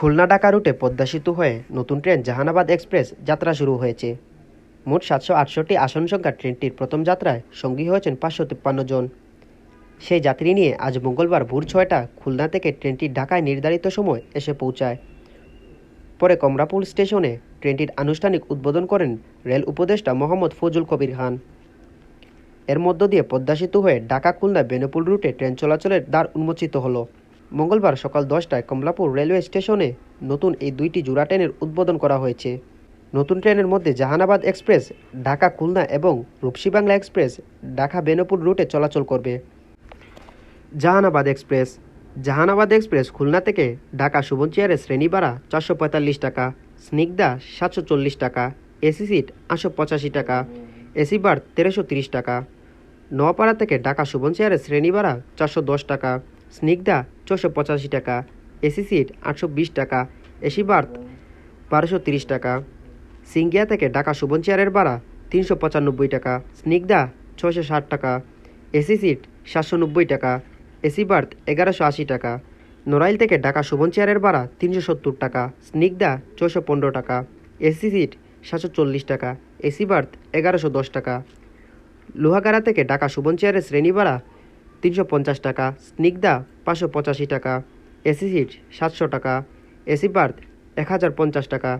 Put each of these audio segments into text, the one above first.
খুলনা ঢাকা রুটে পদ্মা সেতু হয়ে নতুন ট্রেন জাহানাবাদ এক্সপ্রেস যাত্রা শুরু হয়েছে। মোট সাতশো আটষট্টি আসন সংখ্যা ট্রেনটির প্রথম যাত্রায় সঙ্গী হয়েছেন পাঁচশো তিপ্পান্ন জন। সেই যাত্রী নিয়ে আজ মঙ্গলবার ভোর ছয়টা খুলনা থেকে ট্রেনটি ঢাকায় নির্ধারিত সময় এসে পৌঁছায়। পরে কমরাপুর স্টেশনে ট্রেনটির আনুষ্ঠানিক উদ্বোধন করেন রেল উপদেষ্টা মোহাম্মদ ফজল কবির খান। এর মধ্য দিয়ে পদ্মা সেতু হয়ে ঢাকা খুলনা বেনপুল রুটে ট্রেন চলাচলের দ্বার উন্মোচিত হলো। মঙ্গলবার সকাল দশটায় কমলাপুর রেলওয়ে স্টেশনে নতুন এই দুইটি জোড়া ট্রেনের উদ্বোধন করা হয়েছে। নতুন ট্রেনের মধ্যে জাহানাবাদ এক্সপ্রেস, ঢাকা খুলনা এবং রূপসী বাংলা এক্সপ্রেস, ঢাকা বেনপুর রুটে চলাচল করবে। জাহানাবাদ এক্সপ্রেস জাহানাবাদ এক্সপ্রেস খুলনা থেকে ঢাকা সুবনচিয়ারে শ্রেণি ভাড়া চারশো পঁয়তাল্লিশ টাকা, স্নিগ্ধা সাতশো চল্লিশ টাকা, এসি সিট আটশো পঁচাশি টাকা, এসি বার তেরোশো তিরিশ টাকা। নোয়াপাড়া থেকে ঢাকা সুবনচিয়ারে শ্রেণি ভাড়া চারশো দশ টাকা। স্নিগ্ধা ছশো পঁচাশি টাকা, এসি সিট আটশো বিশ টাকা, এসি বার্থ বারোশো তিরিশ টাকা, সিঙ্গিয়া থেকে ঢাকা সুবনচিয়ারের ভাড়া তিনশো পঁচানব্বই টাকা, স্নিগ্ধা ছশো ষাট টাকা, এসি সিট সাতশো নব্বই টাকা, এসি বার্থ এগারোশো আশি টাকা নড়াইল থেকে ঢাকা সুবন চেয়ারের ভাড়া তিনশো সত্তর টাকা, স্নিগ্ধা ছশো পনেরো টাকা, এসি সিট সাতশো চল্লিশ টাকা, এসি বার্থ এগারোশো দশ টাকা। লোহাগাড়া থেকে ঢাকা সুবন চেয়ারের শ্রেণি ভাড়া তিনশো পঞ্চাশ টাকা, স্নিগ্ধা পাঁচশো পঁচাশি টাকা, এসি সিট সাতশো টাকা, এসি বার্থ এক হাজার পঞ্চাশ টাকা,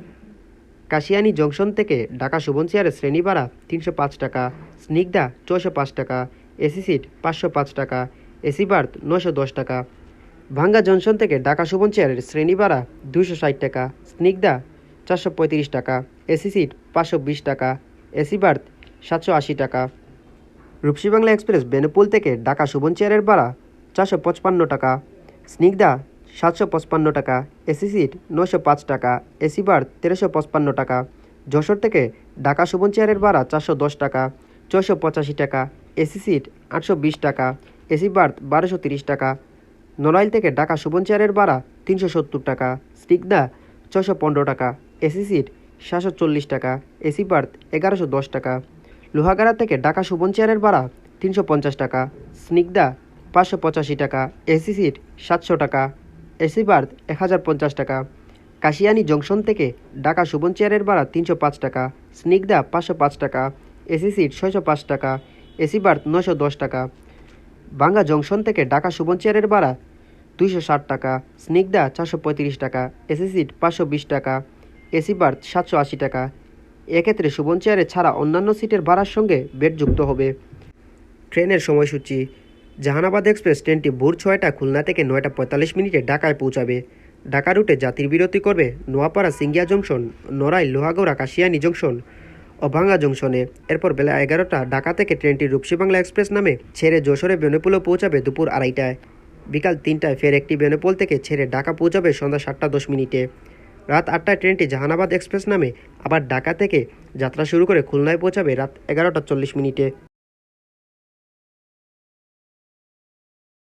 কাশিয়ানি জংশন থেকে ঢাকা সুবন চেয়ারের শ্রেণি ভাড়া তিনশো পাঁচ টাকা, স্নিগ্ধা ছশো পাঁচ টাকা, এসি সিট পাঁচশো পাঁচ টাকা, এসি বার্থ নশো দশ টাকা, ভাঙ্গা জংশন থেকে ঢাকা সুবন চেয়ারের শ্রেণি ভাড়া দুশো ষাট টাকা, স্নিগ্ধা চারশো পঁয়ত্রিশ টাকা, এসি সিট পাঁচশো বিশ টাকা, এসি বার্থ সাতশো আশি টাকা রূপসী বাংলা এক্সপ্রেস বেনপুল থেকে ঢাকা সুবন চেয়ারের ভাড়া চারশো পঁচপান্ন টাকা। স্নিগ্ধা সাতশো পঁচপান্ন টাকা, এসি সিট নশো পাঁচ টাকা, এসি বার্থ তেরোশো পঁচপান্ন টাকা। যশোর থেকে ঢাকা সুবন চেয়ারের ভাড়া চারশো দশ টাকা ছশো পঁচাশি টাকা, এসি সিট আটশো বিশ টাকা, এসি বার্থ বারোশো তিরিশ টাকা। নড়াইল থেকে ঢাকা সুবন চেয়ারের ভাড়া তিনশো সত্তর টাকা, স্নিগ্ধা ছশো পনেরো টাকা, এসি সিট সাতশো চল্লিশ টাকা, এসি বার্থ এগারোশো দশ টাকা। লোহাগাড়া থেকে ঢাকা সুবন চেয়ারের ভাড়া তিনশো পঞ্চাশ টাকা, স্নিগ্ধা পাঁচশো পঁচাশি টাকা, এসি সিট সাতশো টাকা এসি বার্থ এক হাজার পঞ্চাশ টাকা, কাশিয়ানি জংশন থেকে ঢাকা সুবন চেয়ারের ভাড়া তিনশো পাঁচ টাকা, স্নিগ্ধা পাঁচশো পাঁচ টাকা, এসি সিট ছয়শো পাঁচ টাকা, এসি বার্থ নশো দশ টাকা। বাঙ্গা জংশন থেকে ঢাকা সুবন চেয়ারের ভাড়া দুইশো ষাট টাকা, স্নিগ্ধা চারশো পঁয়ত্রিশ টাকা, এসি সিট পাঁচশো বিশ টাকা, এসি বার্থ সাতশো আশি টাকা এক্ষেত্রে সুবন চেয়ারে ছাড়া অন্যান্য সিটের ভাড়ার সঙ্গে বেড যুক্ত হবে। ট্রেনের সময়সূচি, জাহানাবাদ এক্সপ্রেস ট্রেনটি ভোর ছয়টা খুলনা থেকে নয়টা পঁয়তাল্লিশ মিনিটে ঢাকায় পৌঁছাবে। ঢাকা রুটে জাতির বিরতি করবে নোয়াপাড়া সিঙ্গিয়া জংশন, নড়াইল লোহাগড়া কাশিয়ানি জংশন ও ভাঙ্গা জংশনে। এরপর বেলা এগারোটা ঢাকা থেকে ট্রেনটি রূপসী বাংলা এক্সপ্রেস নামে ছেড়ে যশোরে বেনেপুলে পৌঁছাবে দুপুর আড়াইটায়। বিকাল তিনটায় ফের একটি বেনেপোল থেকে ছেড়ে ঢাকা পৌঁছাবে সন্ধ্যা সাতটা দশ মিনিটে। রাত আটটায় ট্রেনটি জাহানাবাদ এক্সপ্রেস নামে আবার ঢাকা থেকে যাত্রা শুরু করে খুলনায় পৌঁছাবে রাত এগারোটা চল্লিশ মিনিটে।